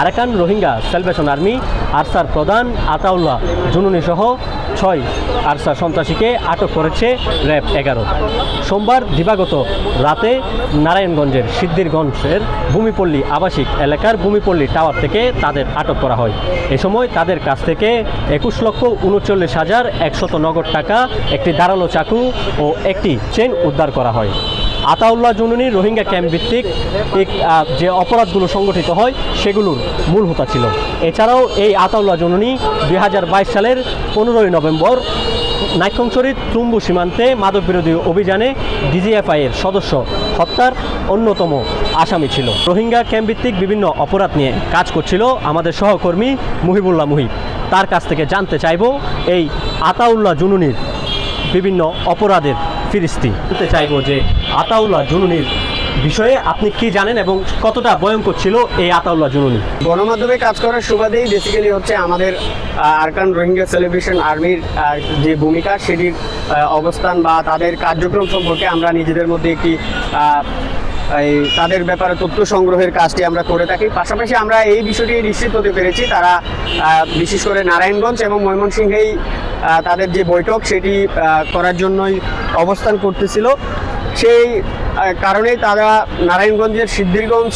Arakan Rohingya salvation army, আরসার প্রধান আতাউল্লাহ জুনুনি সহ ছয় আরসা সন্ত্রাসীকে আটক করেছে র্যাব এগারো। সোমবার দিবাগত রাতে নারায়ণগঞ্জের সিদ্ধিরগঞ্জের ভূমিপল্লী আবাসিক এলাকার ভূমিপল্লী টাওয়ার থেকে তাদের আটক করা হয়। এ সময় তাদের কাছ থেকে একুশ লক্ষ উনচল্লিশ হাজার একশত নগদ টাকা, একটি ধারালো চাকু ও একটি চেন উদ্ধার করা হয়। আতাউল্লাহ জুনুনি রোহিঙ্গা ক্যাম্প ভিত্তিক যে অপরাধগুলো সংগঠিত হয়, সেগুলোর মূল হোতা ছিল। এছাড়াও এই আতাউল্লাহ জুনুনি দুই হাজার বাইশ সালের পনেরোই নভেম্বর নাইকংচরিত তুম্বু সীমান্তে মাদক বিরোধী অভিযানে ডিজিএফআই এর সদস্য হত্যার অন্যতম আসামি ছিল। রোহিঙ্গা ক্যাম্প ভিত্তিক বিভিন্ন অপরাধ নিয়ে কাজ করছিল আমাদের সহকর্মী মুহিবুল্লাহ মুহিব। তার কাছ থেকে জানতে চাইব, এই আতাউল্লাহ জুনুনির বিভিন্ন অপরাধের ফিরিস্তি। বলতে চাইব যে আতাউল্লাহ জুনুনির বিষয়ে আপনি কি জানেন এবং কতটা ভয়ঙ্কর ছিল এই আতাউল্লাহ জুনুনি? গণমাধ্যমে কাজ করার সুবাদেই বেসিক্যালি হচ্ছে আমাদের আরকান রোহিঙ্গা সেলিব্রেশন আর্মির যে ভূমিকা, সেটির অবস্থান বা তাদের কার্যক্রম সম্পর্কে আমরা নিজেদের মধ্যে একটি এই তাদের ব্যাপারে তথ্য সংগ্রহের কাজটি আমরা করে থাকি। পাশাপাশি আমরা এই বিষয়টি নিশ্চিত হতে পেরেছি, তারা বিশেষ করে নারায়ণগঞ্জ এবং ময়মনসিংহেই তাদের যে বৈঠক সেটি করার জন্যই অবস্থান করতেছিল। সেই কারণেই তারা নারায়ণগঞ্জের সিদ্ধিরগঞ্জ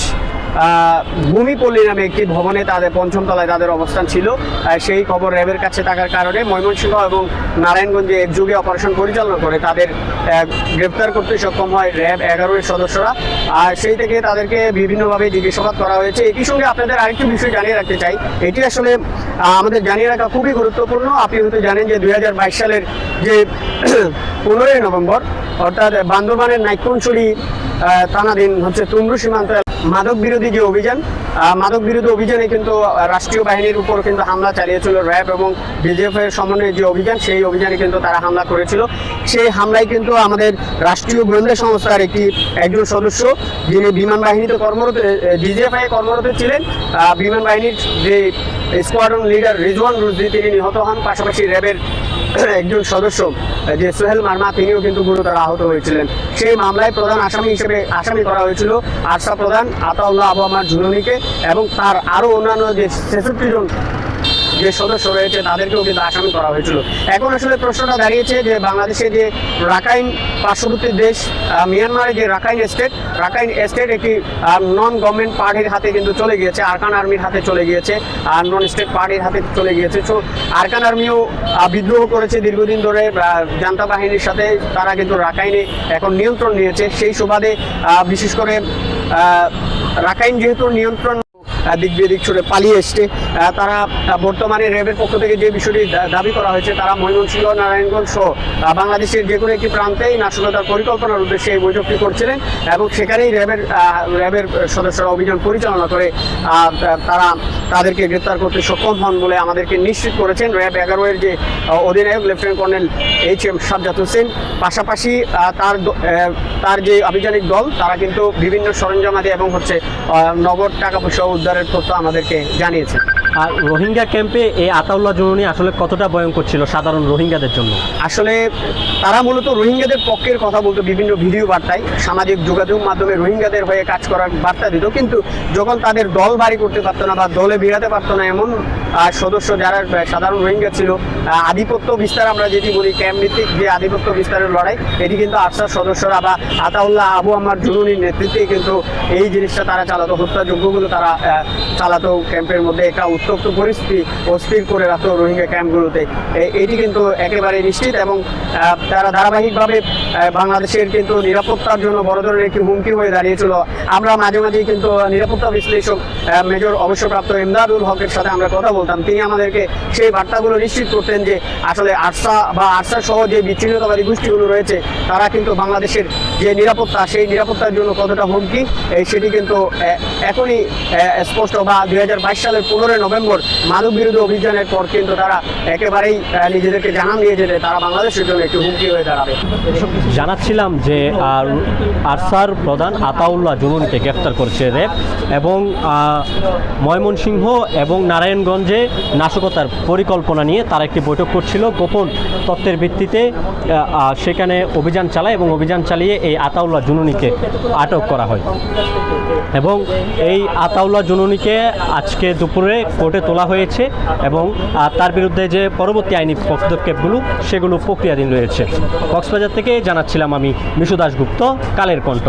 ভূমিপল্লী নামে একটি ভবনে তাদের পঞ্চম তলায় তাদের অবস্থান ছিল। সেই খবর র্যাবের কাছে থাকার কারণে ময়মনসিংহ এবং নারায়ণগঞ্জে একযোগে অপারেশন পরিচালনা করে তাদের গ্রেপ্তার করতে সক্ষম হয় র্যাব এগারো সদস্যরা। আর সেই থেকে তাদেরকে বিভিন্নভাবে জিজ্ঞাসাবাদ করা হয়েছে। একই সঙ্গে আপনাদের আরেকটি বিষয় জানিয়ে রাখতে চাই। এটি আসলে আমাদের জানিয়ে রাখা খুবই গুরুত্বপূর্ণ। আপনি হয়তো জানেন যে দুই হাজার বাইশ সালের যে পনেরোই নভেম্বর অর্থাৎ বান্দরবানের আহ, থানাধীন হচ্ছে তুমরু সীমান্ত মাদক বিরোধী যে অভিযান মাদক বিরোধী অভিযানে কিন্তু রাষ্ট্রীয় বাহিনীর উপর কিন্তু হামলা চালিয়েছিল র্যাব এবং বিজেএফ এর সমন্বয়ে যে অভিযান, সেই অভিযানে কিন্তু তারা হামলা করেছিল। সেই হামলায় কিন্তু আমাদের রাষ্ট্রীয় গোয়েন্দা সংস্থার একটি, একজন সদস্য, যিনি বিমান বাহিনীতে কর্মরত ডিজিএফআই কর্মরত ছিলেন বিমান বাহিনীর যে স্কোয়াড্রন লিডার রিজওয়ান রুজদি তিনি নিহত হন। পাশাপাশি র্যাবের একজন সদস্য যে সোহেল মার্মা, তিনিও কিন্তু গুরুতর আহত হয়েছিলেন। সেই মামলায় প্রধান আসামি হিসেবে আসামি করা হয়েছিল আরশা প্রধান, আতাউল্লাহ আবু আমার ঝুলনিকে এবং তার আরও অন্যান্য যে ছেষট্টি জন যে সদস্য রয়েছে, তাদেরকেও কিন্তু আসামি করা হয়েছিল। এখন আসলে প্রশ্নটা দাঁড়িয়েছে যে বাংলাদেশে যে রাখাইন পার্শ্ববর্তী দেশ মিয়ানমারের যে রাখাইন স্টেট রাখাইন স্টেট একটি নন গভর্নমেন্ট পার্টির হাতে কিন্তু চলে গিয়েছে আরকান আর্মির হাতে চলে গিয়েছে আর নন স্টেট পার্টির হাতে চলে গিয়েছে। তো আরকান আর্মিও বিদ্রোহ করেছে দীর্ঘদিন ধরে জান্তা বাহিনীর সাথে, তারা কিন্তু রাখাইনে এখন নিয়ন্ত্রণ নিয়েছে। সেই সুবাদে বিশেষ করে রাখাইন যেহেতু নিয়ন্ত্রণ দিক বিদিক ছুড়ে পালিয়ে এসছে। তারা বর্তমানে র্যাবের পক্ষ থেকে যে বিষয়টি দাবি করা হয়েছে, তারা ময়মনসিংহ, নারায়ণগঞ্জ সহ বাংলাদেশের যে কোনো একটি প্রান্তেই নাশকতার পরিকল্পনার উদ্দেশ্যে এই বৈঠকটি করছিলেন এবং সেখানেই র্যাবের র্যাবের সদস্যরা অভিযান পরিচালনা করে তারা তাদেরকে গ্রেপ্তার করতে সক্ষম হন বলে আমাদেরকে নিশ্চিত করেছেন। র্যাব এগারো এর যে অধিনায়ক, lieutenant colonel H M Sajjad Hossain, পাশাপাশি তার তার যে আভিযানিক দল, তারা কিন্তু বিভিন্ন সরঞ্জামাদি এবং হচ্ছে নগদ টাকা পয়সা উদ্ধারের তথ্য আমাদেরকে জানিয়েছে আর রোহিঙ্গা ক্যাম্পে এই আতাউল্লাহ জুনুনি আসলে কতটা ভয়ঙ্কর ছিল সাধারণ রোহিঙ্গাদের জন্য? আসলে তারা মূলত রোহিঙ্গাদের পক্ষের কথা বলতো বিভিন্ন ভিডিও বার্তায়। সামাজিক যোগাযোগ মাধ্যমে রোহিঙ্গাদের হয়ে কাজ করার বার্তা দিত। কিন্তু যখন তাদের দল বাড়ি করতে পারতো না বা দলে বিড়াতে পারতো না, এমন সদস্য যারা সাধারণ রোহিঙ্গা ছিল আধিপত্য বিস্তার আমরা যেটি বলি, ক্যাম্প ভিত্তিক যে আধিপত্য বিস্তারের লড়াই, এটি কিন্তু আফসার সদস্যরা বা আতাউল্লাহ আবু আমার জরুরির নেতৃত্বেই কিন্তু এই জিনিসটা তারা চালাতো। হত্যাযোগ্যগুলো তারা চালাতো। ক্যাম্পের মধ্যে একটা উত্তপ্ত পরিস্থিতি অস্থির করে রাখতো রোহিঙ্গা ক্যাম্পগুলোতে। এটি কিন্তু একেবারে নিশ্চিত এবং তারা ধারাবাহিকভাবে বাংলাদেশের কিন্তু নিরাপত্তার জন্য বড় ধরনের একটি হুমকি হয়ে দাঁড়িয়েছিল। আমরা মাঝে মাঝেই কিন্তু নিরাপত্তা বিশ্লেষক মেজর অবসরপ্রাপ্ত ইমদাদুল হকের সাথে আমরা কথা বলতাম। তিনি আমাদেরকে সেই বার্তাগুলো নিশ্চিত করতেন যে, আসলে আরসা বা আরসা সহ যে বিচ্ছিন্নতাবাদী গোষ্ঠীগুলো রয়েছে, তারা কিন্তু বাংলাদেশের যে নিরাপত্তা, সেই নিরাপত্তার জন্য কতটা হুমকি সেটি কিন্তু এখনই স্পষ্ট বা দুই সালের পনেরোই নভেম্বর মাদক বিরোধী অভিযানের পর কিন্তু তারা একেবারেই নিজেদেরকে জানান দিয়ে যেতে, তারা বাংলাদেশের জন্য একটি হুমকি হয়ে দাঁড়াবে। জানাচ্ছিলাম যে আর আরসার প্রধান আতাউল্লাহ জুনুনকে গ্রেফতার করেছে র্যাব এবং ময়মনসিংহ এবং নারায়ণগঞ্জে নাশকতার পরিকল্পনা নিয়ে তারা একটি বৈঠক করছিল। গোপন তত্ত্বের ভিত্তিতে সেখানে অভিযান চালায় এবং অভিযান চালিয়ে এই আতাউল্লাহ জুনুনিকে আটক করা হয়। এবং এই আতাউল্লাহ জুনুনিকে আজকে দুপুরে কোর্টে তোলা হয়েছে এবং তার বিরুদ্ধে যে পরবর্তী আইনি পদক্ষেপগুলো, সেগুলো প্রক্রিয়াধীন রয়েছে। কক্সবাজার থেকে জানাচ্ছিলাম আমি মিশু দাশগুপ্ত, কালের কণ্ঠ।